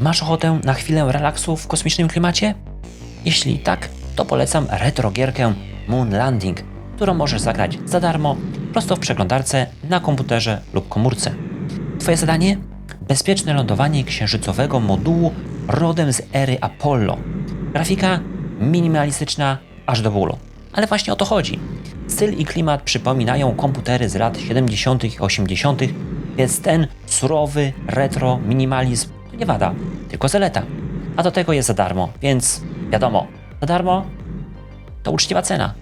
Masz ochotę na chwilę relaksu w kosmicznym klimacie? Jeśli tak, to polecam retro gierkę Moon Landing, którą możesz zagrać za darmo prosto w przeglądarce na komputerze lub komórce. Twoje zadanie? Bezpieczne lądowanie księżycowego modułu rodem z ery Apollo. Grafika minimalistyczna aż do bólu. Ale właśnie o to chodzi. Styl i klimat przypominają komputery z lat 70. i 80., więc ten surowy, retro minimalizm nie wada, tylko zaleta. A do tego jest za darmo, więc wiadomo, za darmo to uczciwa cena.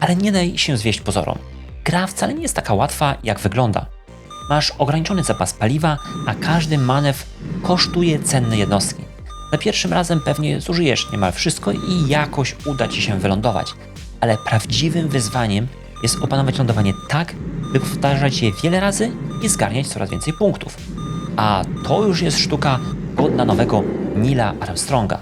Ale nie daj się zwieść pozorom. Gra wcale nie jest taka łatwa, jak wygląda. Masz ograniczony zapas paliwa, a każdy manewr kosztuje cenne jednostki. Za pierwszym razem pewnie zużyjesz niemal wszystko i jakoś uda Ci się wylądować. Ale prawdziwym wyzwaniem jest opanować lądowanie tak, by powtarzać je wiele razy i zgarniać coraz więcej punktów. A to już jest sztuka godna nowego Nila Armstronga.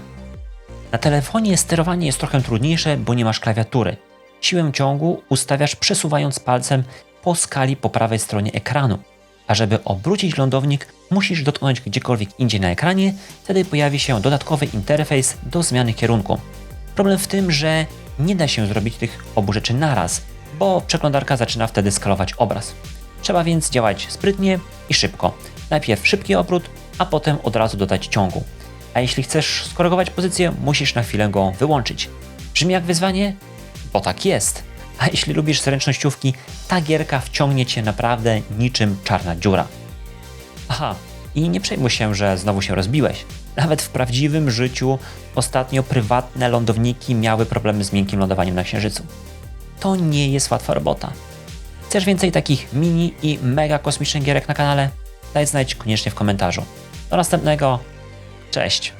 Na telefonie sterowanie jest trochę trudniejsze, bo nie masz klawiatury. Siłę ciągu ustawiasz przesuwając palcem po skali po prawej stronie ekranu. A żeby obrócić lądownik, musisz dotknąć gdziekolwiek indziej na ekranie, wtedy pojawi się dodatkowy interfejs do zmiany kierunku. Problem w tym, że nie da się zrobić tych obu rzeczy naraz, bo przeglądarka zaczyna wtedy skalować obraz. Trzeba więc działać sprytnie i szybko. Najpierw szybki obrót, a potem od razu dodać ciągu. A jeśli chcesz skorygować pozycję, musisz na chwilę go wyłączyć. Brzmi jak wyzwanie? Bo tak jest. A jeśli lubisz zręcznościówki, ta gierka wciągnie cię naprawdę niczym czarna dziura. Aha, i nie przejmuj się, że znowu się rozbiłeś. Nawet w prawdziwym życiu ostatnio prywatne lądowniki miały problemy z miękkim lądowaniem na Księżycu. To nie jest łatwa robota. Chcesz więcej takich mini i mega kosmicznych gierek na kanale? Daj znać koniecznie w komentarzu. Do następnego. Cześć!